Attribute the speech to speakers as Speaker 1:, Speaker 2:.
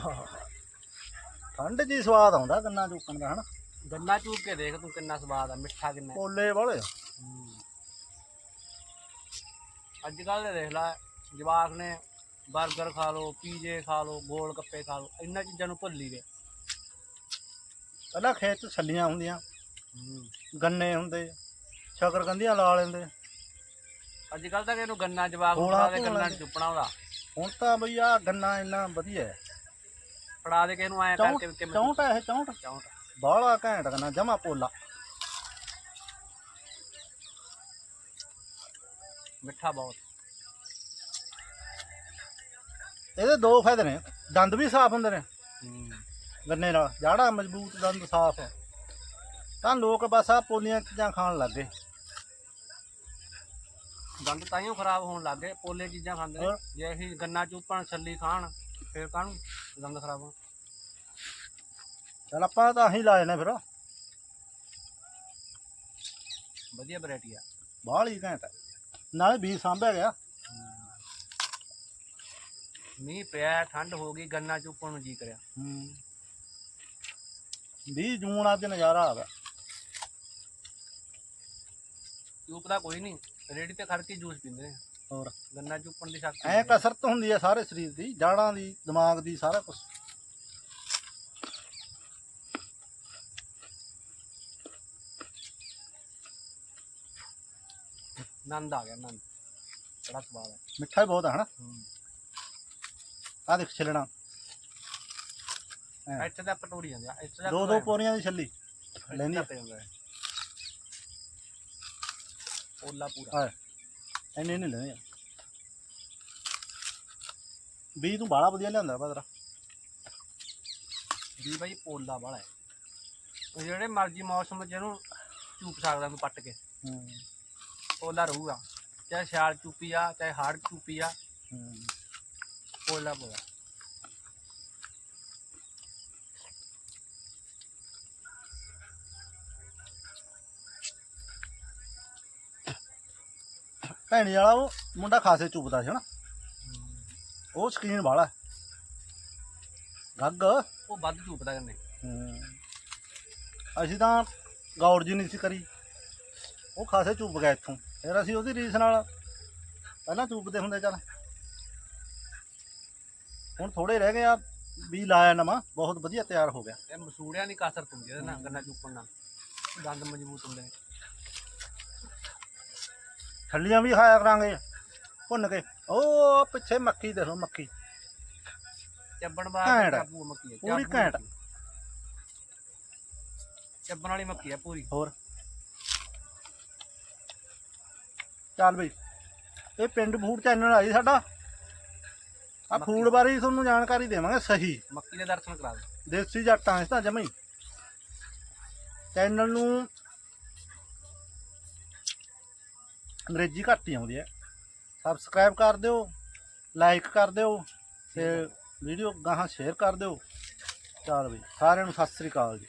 Speaker 1: ਆਹ ਠੰਡ ਜੀ ਸਵਾਦ ਆਉਂਦਾ ਗੰਨਾ ਚੁੱਕਣ ਦਾ ਹਨਾ?
Speaker 2: ਗੰਨਾ ਚੂਪ ਕੇ ਦੇਖ ਤੂੰ ਕਿੰਨਾ ਸਵਾਦ ਆ ਮਿੱਠਾ ਕਿੰਨਾ ਹੈ।
Speaker 1: ਪੋਲੇ ਵਾਲੇ
Speaker 2: ਅੱਜ ਕੱਲ ਦੇ ਦੇਖ ਲੈ ਜਵਾਕ ਨੇ 버ਗਰ ਖਾ ਲਓ ਪੀਜੇ ਖਾ ਲਓ ਗੋਲ ਗੱਪੇ ਖਾ ਲਓ ਇਹਨਾਂ ਚੀਜ਼ਾਂ ਨੂੰ ਭੁੱਲ ਹੀ ਗਏ।
Speaker 1: ਪਹਿਲਾਂ ਖੇਤ ਚ ਛੱਲੀਆਂ ਹੁੰਦੀਆਂ ਗੰਨੇ ਹੁੰਦੇ ਸ਼ਕਰਕੰਦੀਆਂ ਲਾ ਲੈਂਦੇ।
Speaker 2: ਅੱਜ ਕੱਲ ਤਾਂ ਇਹਨੂੰ ਗੰਨਾ ਜਵਾਕ ਨੂੰ
Speaker 1: ਧੂਣ
Speaker 2: ਗੰਨਾ। ਚੁੱਪਣਾ ਉਹਦਾ
Speaker 1: ਹੁਣ ਤਾਂ ਬਈ ਆ ਗੰਨਾ ਇੰਨਾ ਵਧੀਆ ਹੈ।
Speaker 2: ਫੜਾ ਦੇ ਕੇ ਇਹਨੂੰ ਐਂ ਕਰਕੇ ਕਿਵੇਂ
Speaker 1: ਚੌਂਟ ਹੈ ਇਹ ਚੌਂਟ
Speaker 2: ਚੌਂਟ
Speaker 1: ਬਾਹਲਾ ਘੈਂਟ ਗੰਨਾ ਜਮਾ ਪੋਲਾ।
Speaker 2: ਮਿੱਠਾ ਬਹੁਤ।
Speaker 1: ਇਹਦੇ ਦੋ ਫਾਇਦੇ ਨੇ ਦੰਦ ਵੀ ਸਾਫ਼ ਹੁੰਦੇ ਨੇ।
Speaker 2: ਹੂੰ।
Speaker 1: ਗੰਨੇ ਨਾਲ ਜਾੜਾ ਮਜ਼ਬੂਤ ਦੰਦ ਸਾਫ਼। ਤਾਂ ਲੋਕ ਬਸ ਆ ਪੋਲੀਆਂ ਚੀਜ਼ਾਂ ਖਾਣ ਲੱਗ ਗਏ।
Speaker 2: ਦੰਦ ਤਾਈਓ ਖਰਾਬ ਹੋਣ ਲੱਗ ਗਏ ਪੋਲੇ ਚੀਜ਼ਾਂ ਖਾਂਦੇ ਨੇ।
Speaker 1: ਹੋਰ?
Speaker 2: ਜੇ ਅਸੀਂ ਗੰਨਾ ਚੂਪਣ ਛੱਲੀ ਖਾਣ ਫਿਰ ਕਾਹਨੂੰ ਦੰਦ ਖਰਾਬ ਹੋਣ?
Speaker 1: ਚਲ ਆਪਾਂ ਤਾਂ ਆਹੀ ਲਾਏ ਨੇ ਫਿਰ।
Speaker 2: ਵਧੀਆ ਵੈਰਾਈਟੀ ਆ।
Speaker 1: ਬਾਹਲੀ ਘੈਂਟ ਹੈ ਨਾਲੇ ਬੀਜ ਸਾਂਭਿਆ ਗਿਆ।
Speaker 2: ਮੀਂਹ ਪਿਆ ਠੰਡ ਹੋ ਗਈ ਗੰਨਾ ਚੂਪਣ ਨੂੰ ਜੀ ਕਰਿਆ।
Speaker 1: ਹੂੰ। 20 ਜੂਨ ਅੱਜ ਨਜ਼ਾਰਾ ਆ ਗਿਆ।
Speaker 2: ਚੂਪਦਾ ਕੋਈ ਨਹੀਂ ਰੇੜੀ ਤੇ ਖੜ ਕੇ ਜੂਸ ਪੀਂਦੇ ਨੇ
Speaker 1: ਹੋਰ।
Speaker 2: ਗੰਨਾ ਚੂਪਣ ਦੀ ਸ਼ਕਤੀ
Speaker 1: ਐ ਕਸਰਤ ਹੁੰਦੀ ਹੈ ਸਾਰੇ ਸਰੀਰ ਦੀ ਜਾੜਾਂ ਦੀ ਦਿਮਾਗ ਦੀ ਸਾਰਾ ਕੁਝ
Speaker 2: ਆਨੰਦ ਆ ਗਿਆ ਆਨੰਦ ਬੜਾ ਸਵਾਦ ਹੈ
Speaker 1: ਮਿੱਠਾ ਹੀ ਬਹੁਤ ਹੈ ਹਨਾ? ਆ ਦੇਖ ਛਿਲਣਾ। ਐਂ।
Speaker 2: ਇੱਥੇ ਤਾਂ ਪਟੋੜੀ ਜਾਂਦੇ ਆ ਇੱਥੇ ਤਾਂ
Speaker 1: ਦੋ ਦੋ ਪੋਰੀਆਂ ਦੀ ਛੱਲੀ। ਲੈਂਦੀ ਆ।
Speaker 2: ਪੈ ਜਾਂਦਾ ਹੈ ਪੋਲਾ ਪੂਰਾ।
Speaker 1: ਆ ਐਨੇ ਨਹੀਂ ਲੈਣੇ ਬੀਜ ਤੂੰ ਬਾਲਾ ਵਧੀਆ ਲਿਆਂਦਾ ਬਦਰਾ
Speaker 2: ਵੀ ਬਾਈ ਪੋਲਾ ਵਾਲਾ ਹੈ। ਉਹ ਜਿਹੜੇ ਮਰਜ਼ੀ ਮੌਸਮ 'ਚ ਇਹਨੂੰ ਚੂਪ ਸਕਦਾ ਤੂੰ ਪੱਟ ਕੇ।
Speaker 1: ਹੂੰ।
Speaker 2: ਪੋਲਾ ਰਹੂਗਾ। ਚਾਹੇ ਸਿਆਲ ਚੂਪੀ ਆ ਚਾਹੇ ਹਾੜ ਚੂਪੀ ਆ। ਪੋਲਾ ਪੋਲਾ
Speaker 1: ਭੈਣੀ ਵਾਲਾ ਉਹ ਮੁੰਡਾ ਖਾਸੇ ਚੁੱਪਦਾ ਸੀ ਹਨਾ? ਉਹ ਸਕਰੀਨ ਵਾਲਾ। ਗੱਗ।
Speaker 2: ਉਹ ਵੱਧ ਚੂਪਦਾ ਕਰਨੇ
Speaker 1: ਹੂੰ। ਅਸੀਂ ਤਾਂ ਗੌਰ ਜੀ ਨਹੀਂ ਸੀ ਕਰੀ। ਉਹ ਖਾਸੇ ਚੁੱਪ ਗਿਆ ਇੱਥੋਂ। ਫਿਰ ਅਸੀਂ ਉਹਦੀ ਰੀਸ ਨਾਲ ਪਹਿਲਾਂ ਚੁੱਪਦੇ ਹੁੰਦੇ ਚੱਲ। ਹੁਣ ਥੋੜੇ ਰਹਿ ਗਏ ਆ ਵੀ ਲਾਇਆ ਨਵਾਂ ਬਹੁਤ ਵਧੀਆ ਤਿਆਰ ਹੋ ਗਿਆ।
Speaker 2: ਇਹ ਮਸੂੜਿਆਂ ਦੀ ਕਸਰਤ ਹੁੰਦੀ ਹੈ ਇਹਦੇ ਨਾਲ ਗੰਨਾ ਚੂਪਣ ਨਾਲ। ਦੰਦ ਮਜ਼ਬੂਤ ਹੁੰਦੇ ਨੇ।
Speaker 1: ਛੱਲੀਆਂ ਵੀ ਖਾਇਆ ਕਰਾਂਗੇ ਭੁੰਨ ਕੇ। ਉਹ ਪਿੱਛੇ ਮੱਕੀ ਦੇਖੋ ਮੱਕੀ।
Speaker 2: ਚੱਬਣ ਬਾਅਦ। ਚਾਬੂ ਮੱਕੀ ਹੈ
Speaker 1: ਪੂਰੀ ਘੈਂਟ।
Speaker 2: ਚੱਬਣ ਵਾਲੀ ਮੱਕੀ ਹੈ ਪੂਰੀ।
Speaker 1: ਹੋਰ? ਚੱਲ ਬਈ। ਇਹ ਪਿੰਡ ਫੂਡ ਚੈਨਲ ਆਈ ਸਾਡਾ। ਆ। ਫੂਡ ਬਾਰੇ ਹੀ ਤੁਹਾਨੂੰ ਜਾਣਕਾਰੀ ਦੇਵਾਂਗੇ ਸਹੀ।
Speaker 2: ਮੱਕੀ ਦੇ ਦਰਸ਼ਨ ਕਰਾ ਦੇ
Speaker 1: ਦੇਸੀ ਜੱਟਾਂ ਇਸ ਤਾਂ ਜਮਈ ਚੈਨਲ ਨੂੰ ਅੰਗਰੇਜ਼ੀ ਘੱਟ ਹੀ ਆਉਂਦੀ ਹੈ। ਸਬਸਕ੍ਰਾਈਬ ਕਰ ਦਿਓ ਲਾਈਕ ਕਰ ਦਿਓ ਤੇ ਵੀਡੀਓ ਗਾਹਾਂ ਸ਼ੇਅਰ ਕਰ ਦਿਓ। ਚੱਲ ਬਈ ਸਾਰਿਆਂ ਨੂੰ ਸਤਿ ਸ੍ਰੀ ਅਕਾਲ ਜੀ।